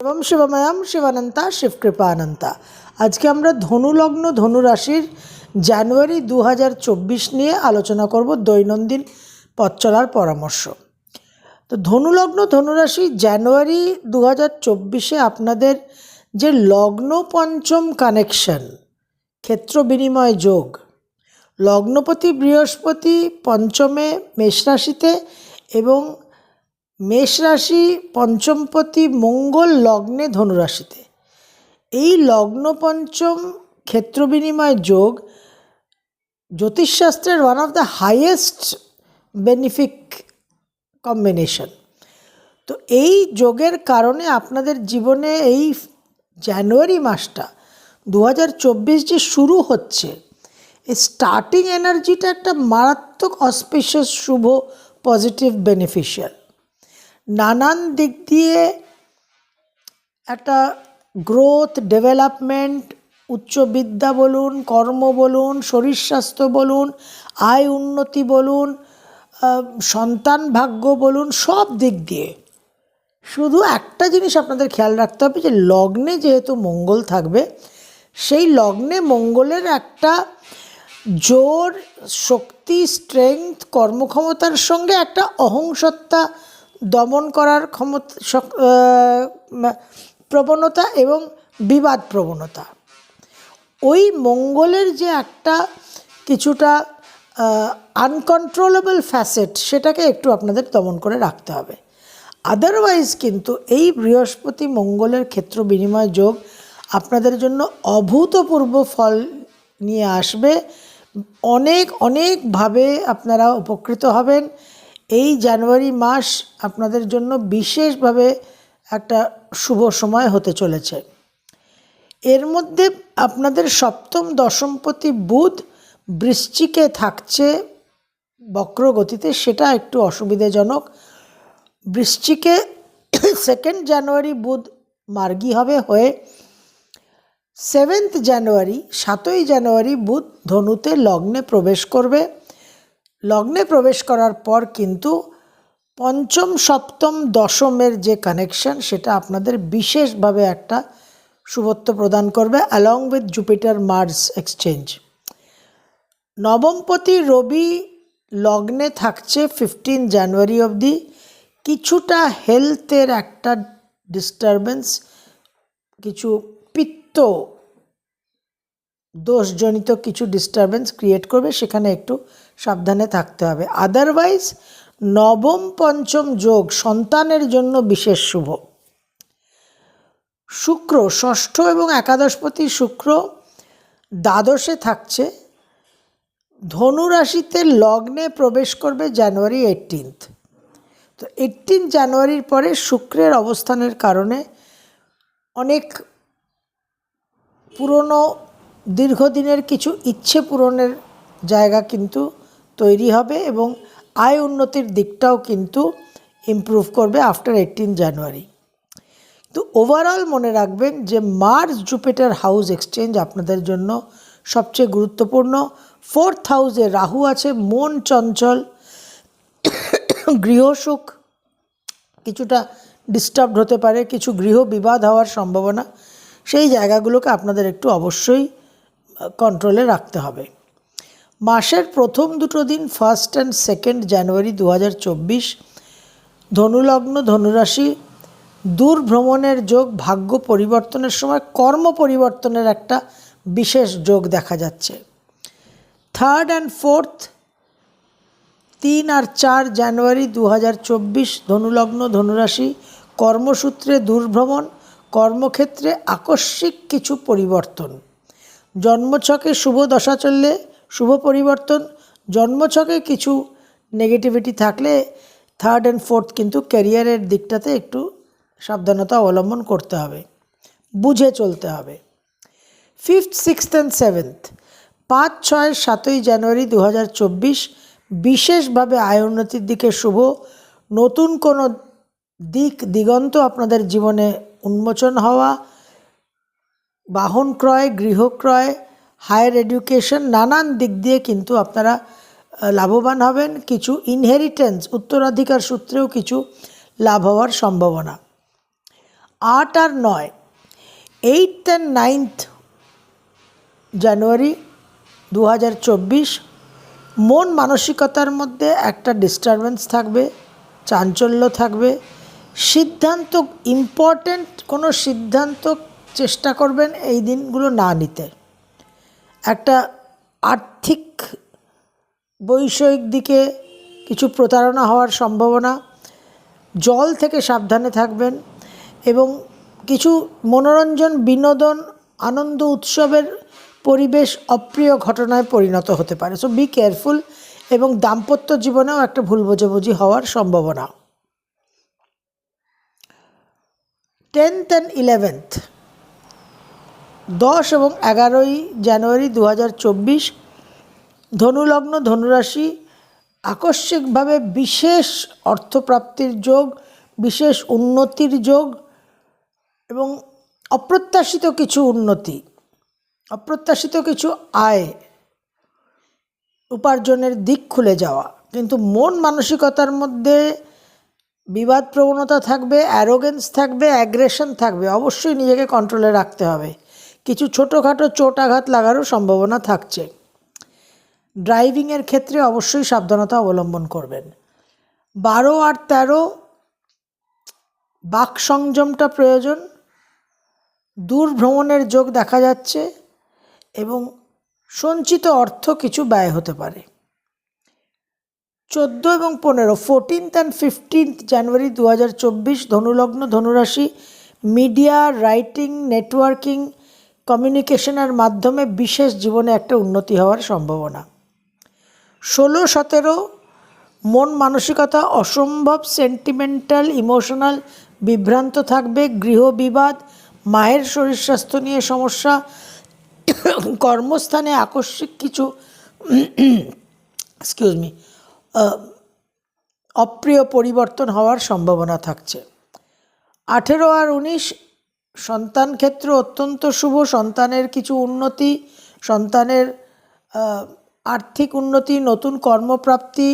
শিবম শিবময়াম শিবানন্তা, শিবকৃপানন্তা। আজকে আমরা ধনুলগ্ন ধনুরাশির জানুয়ারি দু হাজার চব্বিশ নিয়ে আলোচনা করব দৈনন্দিন পথ চলার পরামর্শ। তো ধনুলগ্ন ধনুরাশি জানুয়ারি দু হাজার চব্বিশে আপনাদের যে লগ্ন পঞ্চম কানেকশন, ক্ষেত্র বিনিময় যোগ, লগ্নপতি বৃহস্পতি পঞ্চমে মেষ রাশিতে এবং মেষ রাশি পঞ্চমপতি মঙ্গল লগ্নে ধনুরাশিতে। এই লগ্ন পঞ্চম ক্ষেত্র বিনিময় যোগ জ্যোতিষশাস্ত্রের one of the highest benefic combination তো এই যোগের কারণে আপনাদের জীবনে এই জানুয়ারি মাসটা দু হাজার চব্বিশ যে শুরু হচ্ছে, এই স্টার্টিং এনার্জিটা একটা মারাত্মক অসপিশিয়াস শুভ পজিটিভ বেনিফিশিয়াল নানান দিক দিয়ে একটা গ্রোথ ডেভেলপমেন্ট উচ্চ বিদ্যা বলুন, কর্ম বলুন, শরীর স্বাস্থ্য বলুন, আয় উন্নতি বলুন সন্তান ভাগ্য বলুন, সব দিক দিয়ে। শুধু একটা জিনিস আপনাদের খেয়াল রাখতে হবে যে, লগ্নে যেহেতু মঙ্গল থাকবে, সেই লগ্নে মঙ্গলের একটা জোর, শক্তি স্ট্রেংথ কর্মক্ষমতার সঙ্গে একটা অহংসত্তা দমন করার ক্ষমতা প্রবণতা এবং বিবাদ প্রবণতা। ওই মঙ্গলের যে একটা কিছুটা আনকন্ট্রোলেবল ফ্যাসেট সেটাকে একটু আপনাদের দমন করে রাখতে হবে। আদারওয়াইজ কিন্তু এই বৃহস্পতি মঙ্গলের ক্ষেত্র বিনিময় যোগ আপনাদের জন্য অভূতপূর্ব ফল নিয়ে আসবে। অনেক, অনেকভাবে আপনারা উপকৃত হবেন। এই জানুয়ারি মাস আপনাদের জন্য বিশেষভাবে একটা শুভ সময় হতে চলেছে। এর মধ্যে আপনাদের সপ্তম দশমপতি বুধ বৃশ্চিকে থাকছে বক্র গতিতে সেটা একটু অসুবিধাজনক। বৃশ্চিকে সেকেন্ড জানুয়ারি বুধ মার্গী হবে হয়ে সেভেন্থ জানুয়ারি, সাতই জানুয়ারি বুধ ধনুতে লগ্নে প্রবেশ করবে। লগ্নে প্রবেশ করার পর কিন্তু পঞ্চম, সপ্তম, দশমের যে কানেকশন সেটা আপনাদের বিশেষভাবে একটা শুভত্ব প্রদান করবে along with Jupiter Mars exchange নবমপতি রবি লগ্নে থাকছে ফিফটিন জানুয়ারি অবধি। কিছুটা হেলথের একটা ডিস্টারবেন্স কিছু পিত্ত দোষজনিত কিছু ডিস্টারবেন্স ক্রিয়েট করবে, সেখানে একটু সাবধানে থাকতে হবে। আদারওয়াইজ নবম পঞ্চম যোগ সন্তানের জন্য বিশেষ শুভ। শুক্র, ষষ্ঠ এবং একাদশপতি শুক্র দ্বাদশে থাকছে। ধনু রাশিতে লগ্নে প্রবেশ করবে জানুয়ারি এইটিনথ তো এইটিন জানুয়ারির পরে শুক্রের অবস্থানের কারণে অনেক পুরনো দীর্ঘদিনের কিছু ইচ্ছে পূরণের জায়গা কিন্তু তৈরি হবে এবং আয় উন্নতির দিকটাও কিন্তু ইমপ্রুভ করবে আফটার এইটিন জানুয়ারি তো ওভারঅল মনে রাখবেন যে মার্স জুপিটার হাউস এক্সচেঞ্জ আপনাদের জন্য সবচেয়ে গুরুত্বপূর্ণ। ফোর্থ হাউসে রাহু আছে, মন চঞ্চল গৃহসুখ কিছুটা ডিস্টার্বড হতে পারে, কিছু গৃহ বিবাদ হওয়ার সম্ভাবনা। সেই জায়গাগুলোকে আপনাদের একটু অবশ্যই কন্ট্রোলে রাখতে হবে। মাসের প্রথম দুটো দিন ফার্স্ট অ্যান্ড সেকেন্ড জানুয়ারি দু হাজার চব্বিশ, ধনুলগ্ন ধনুরাশি দূর ভ্রমণের যোগ, ভাগ্য পরিবর্তনের সময় কর্ম পরিবর্তনের একটা বিশেষ যোগ দেখা যাচ্ছে। থার্ড অ্যান্ড ফোর্থ তিন আর চার জানুয়ারি দু হাজার চব্বিশ, ধনুলগ্ন ধনুরাশি, কর্মসূত্রে দূরভ্রমণ, কর্মক্ষেত্রে আকস্মিক কিছু পরিবর্তন। জন্মছকে শুভ দশা চললে শুভ পরিবর্তন, জন্মছকে কিছু নেগেটিভিটি থাকলে থার্ড অ্যান্ড ফোর্থ কিন্তু ক্যারিয়ারের দিকটাতে একটু সাবধানতা অবলম্বন করতে হবে, বুঝে চলতে হবে। ফিফথ সিক্সথ অ্যান্ড সেভেন্থ পাঁচ, ছয়, সাতই জানুয়ারি দু বিশেষভাবে আয় উন্নতির দিকে শুভ, নতুন কোনো দিক, দিগন্ত আপনাদের জীবনে উন্মোচন হওয়া বাহন ক্রয়, গৃহ ক্রয়, হায়ার এডুকেশন, নানান দিক দিয়ে কিন্তু আপনারা লাভবান হবেন। কিছু ইনহেরিটেন্স উত্তরাধিকার সূত্রেও কিছু লাভ হওয়ার সম্ভাবনা। আট আর নয় এইট অ্যান্ড নাইনথ জানুয়ারি দু হাজার চব্বিশ, মন মানসিকতার মধ্যে একটা ডিস্টারবেন্স থাকবে, চাঞ্চল্য থাকবে। সিদ্ধান্ত ইম্পর্ট্যান্ট কোনো সিদ্ধান্ত চেষ্টা করবেন এই দিনগুলো না নিতে। একটা আর্থিক বৈষয়িক দিকে কিছু প্রতারণা হওয়ার সম্ভাবনা, জল থেকে সাবধানে থাকবেন এবং কিছু মনোরঞ্জন, বিনোদন, আনন্দ উৎসবের পরিবেশ অপ্রিয় ঘটনায় পরিণত হতে পারে। সো বি কেয়ারফুল এবং দাম্পত্য জীবনেও একটা ভুল বোঝাবুঝি হওয়ার সম্ভাবনা। টেন্থ অ্যান্ড ইলেভেন্থ দশ এবং এগারোই জানুয়ারি দু হাজার চব্বিশ ধনুলগ্ন ধনুরাশি আকস্মিকভাবে বিশেষ অর্থপ্রাপ্তির যোগ, বিশেষ উন্নতির যোগ এবং অপ্রত্যাশিত কিছু উন্নতি, অপ্রত্যাশিত কিছু আয় উপার্জনের দিক খুলে যাওয়া। কিন্তু মন মানসিকতার মধ্যে বিবাদ প্রবণতা থাকবে অ্যারোগেন্স থাকবে অ্যাগ্রেশন থাকবে। অবশ্যই নিজেকে কন্ট্রোলে রাখতে হবে। কিছু ছোটোখাটো চোটাঘাত লাগারও সম্ভাবনা থাকছে। ড্রাইভিংয়ের ক্ষেত্রে অবশ্যই সাবধানতা অবলম্বন করবেন। বারো আর তেরো বাক সংযমটা প্রয়োজন। দূর ভ্রমণের যোগ দেখা যাচ্ছে এবং সঞ্চিত অর্থ কিছু ব্যয় হতে পারে। চোদ্দ এবং পনেরো ফোরটিন্থ অ্যান্ড ফিফটিন্থ জানুয়ারি দু হাজার চব্বিশ ধনুলগ্ন ধনুরাশি মিডিয়া রাইটিং নেটওয়ার্কিং কমিউনিকেশনের মাধ্যমে বিশেষ জীবনে একটা উন্নতি হওয়ার সম্ভাবনা। ষোলো, সতেরো, মন মানসিকতা, অসম্ভব সেন্টিমেন্টাল ইমোশনাল বিভ্রান্ত থাকবে গৃহবিবাদ মায়ের শরীর স্বাস্থ্য নিয়ে সমস্যা, কর্মস্থানে আকস্মিক কিছু এক্সকিউজ মি অপ্রিয় পরিবর্তন হওয়ার সম্ভাবনা থাকছে। আঠেরো আর উনিশ সন্তান ক্ষেত্র অত্যন্ত শুভ, সন্তানের কিছু উন্নতি, সন্তানের আর্থিক উন্নতি, নতুন কর্মপ্রাপ্তি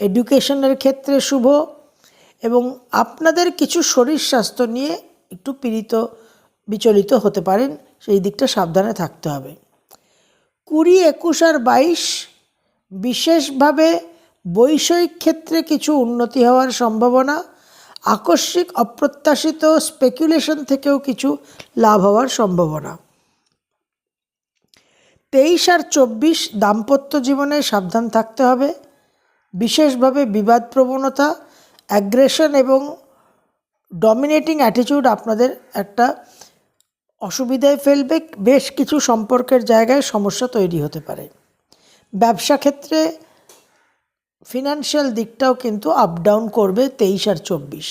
এডুকেশনের ক্ষেত্রে শুভ এবং আপনাদের কিছু শরীর স্বাস্থ্য নিয়ে একটু পীড়িত, বিচলিত হতে পারেন, সেই দিকটা সাবধানে থাকতে হবে। কুড়ি, একুশ আর বাইশ বিশেষভাবে বৈষয়িক ক্ষেত্রে কিছু উন্নতি হওয়ার সম্ভাবনা আকস্মিক অপ্রত্যাশিত স্পেকুলেশন থেকেও কিছু লাভ হওয়ার সম্ভাবনা। তেইশ আর চব্বিশ দাম্পত্য জীবনে সাবধান থাকতে হবে। বিশেষভাবে বিবাদ প্রবণতা অ্যাগ্রেশন এবং ডমিনেটিং অ্যাটিটিউড আপনাদের একটা অসুবিধায় ফেলবে। বেশ কিছু সম্পর্কের জায়গায় সমস্যা তৈরি হতে পারে। ব্যবসা ক্ষেত্রে ফিনান্সিয়াল দিকটাও কিন্তু আপ ডাউন করবে তেইশ আর চব্বিশ।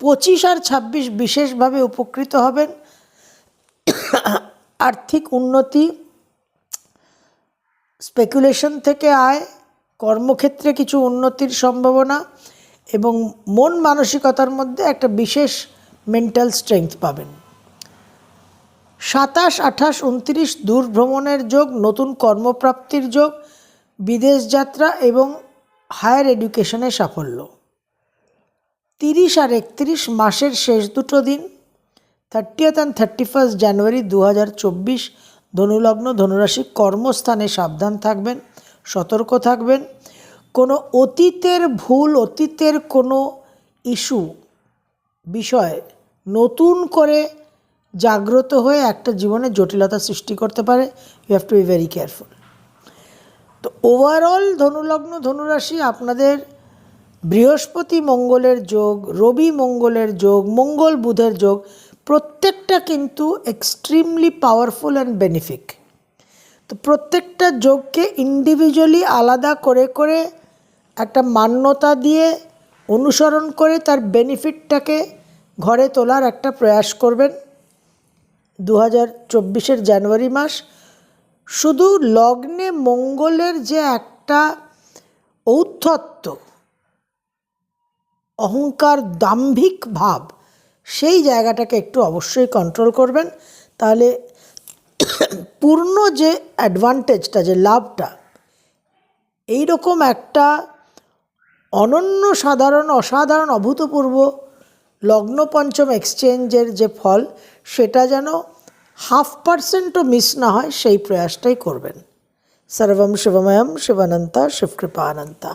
পঁচিশ আর ছাব্বিশ বিশেষভাবে উপকৃত হবেন। আর্থিক উন্নতি স্পেকুলেশন থেকে আয়, কর্মক্ষেত্রে কিছু উন্নতির সম্ভাবনা এবং মন মানসিকতার মধ্যে একটা বিশেষ মেন্টাল স্ট্রেংথ পাবেন। সাতাশ, আঠাশ উনত্রিশ দূর ভ্রমণের যোগ, নতুন কর্মপ্রাপ্তির যোগ, বিদেশ যাত্রা এবং হায়ার এডুকেশনে সাফল্য। তিরিশ আর একত্রিশ মাসের শেষ দুটো দিন thirtieth and thirty first January দু হাজার চব্বিশ, ধনুলগ্ন ধনুরাশি কর্মস্থানে সাবধান থাকবেন, সতর্ক থাকবেন। কোনো অতীতের ভুল, অতীতের কোনো ইস্যু বিষয় নতুন করে জাগ্রত হয়ে একটা জীবনে জটিলতা সৃষ্টি করতে পারে। You have to be very careful overall ধনুলগ্ন ধনুরাশি আপনাদের বৃহস্পতি মঙ্গলের যোগ, রবি মঙ্গলের যোগ, মঙ্গল বুধের যোগ, প্রত্যেকটা কিন্তু এক্সট্রিমলি পাওয়ারফুল অ্যান্ড বেনিফিক তো প্রত্যেকটা যোগকে ইন্ডিভিজুয়ালি আলাদা করে করে একটা মান্যতা দিয়ে অনুসরণ করে তার বেনিফিটটাকে ঘরে তোলার একটা প্রয়াস করবেন। দু হাজার জানুয়ারি মাস শুধু লগ্নে মঙ্গলের যে একটা ঔদ্ধত্য, অহংকার দাম্ভিক ভাব, সেই জায়গাটাকে একটু অবশ্যই কন্ট্রোল করবেন। তাহলে পূর্ণ যে অ্যাডভান্টেজটা যে লাভটা এই রকম একটা অনন্য সাধারণ, অসাধারণ, অভূতপূর্ব লগ্ন পঞ্চম এক্সচেঞ্জের যে ফল, সেটা যেন হাফ পার্সেন্টও মিস না হয় সেই প্রয়াসটাই করবেন। সর্বম শিবময়ম শিবানন্তা শিবকৃপানন্তা